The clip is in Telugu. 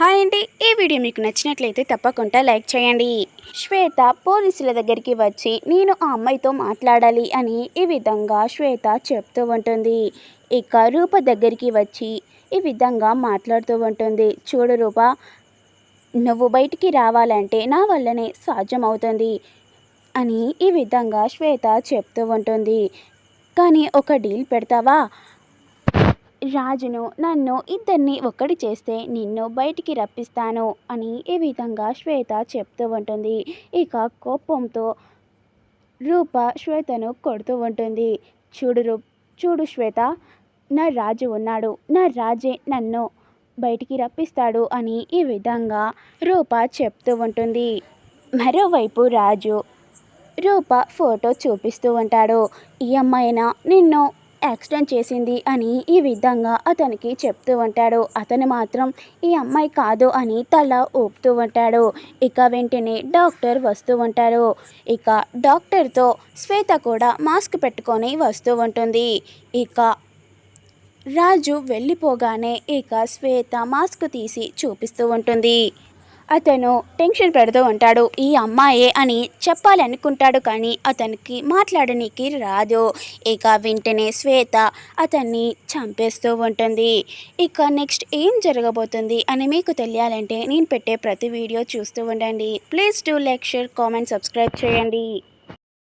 హాయ్ అండి. ఈ వీడియో మీకు నచ్చినట్లయితే తప్పకుండా లైక్ చేయండి. శ్వేత పోలీసుల దగ్గరికి వచ్చి నేను ఆ అమ్మాయితో మాట్లాడాలి అని ఈ విధంగా శ్వేత చెప్తూ ఉంటుంది. ఇక రూప దగ్గరికి వచ్చి ఈ విధంగా మాట్లాడుతూ ఉంటుంది. చూడు రూప నువ్వు బయటికి రావాలంటే నా వల్లనే సాధ్యమవుతుంది అని ఈ విధంగా శ్వేత చెప్తూ ఉంటుంది. కానీ ఒక డీల్ పెడతావా? రాజును నన్ను ఇద్దరిని ఒక్కటి చేస్తే నిన్ను బయటికి రప్పిస్తాను అని ఈ విధంగా శ్వేత చెప్తూ ఉంటుంది. ఇక కోపంతో రూప శ్వేతను కొడుతూ ఉంటుంది. చూడు రూ చూడు శ్వేత నా రాజు ఉన్నాడు. నా రాజే నన్ను బయటికి రప్పిస్తాడు అని ఈ విధంగా రూప చెప్తూ ఉంటుంది. మరోవైపు రాజు రూప ఫోటో చూపిస్తూ ఉంటాడు. ఈ అమ్మాయిన నిన్ను యాక్సిడెంట్ చేసింది అని ఈ విధంగా అతనికి చెప్తూ ఉంటాడు. అతను మాత్రం ఈ అమ్మాయి కాదు అని తల ఊపుతూ ఉంటాడు. ఇక వెంటనే డాక్టర్ వస్తూ ఉంటారు ఇక డాక్టర్తో శ్వేత కూడా మాస్క్ పెట్టుకొని వస్తూ ఉంటుంది. ఇక రాజు వెళ్ళిపోగానే ఇక శ్వేత మాస్క్ తీసి చూపిస్తూ ఉంటుంది. అతను టెన్షన్ పెడుతూ ఉంటాడు. ఈ అమ్మాయే అని చెప్పాలనుకుంటాడు కానీ అతనికి మాట్లాడనీకి రాదు. ఇక వెంటనే శ్వేత అతన్ని చంపేస్తూ ఉంటుంది. ఇక నెక్స్ట్ ఏం జరగబోతుంది అని మీకు తెలియాలంటే నేను పెట్టే ప్రతి వీడియో చూస్తూ ఉండండి. Please do like share comment subscribe చేయండి.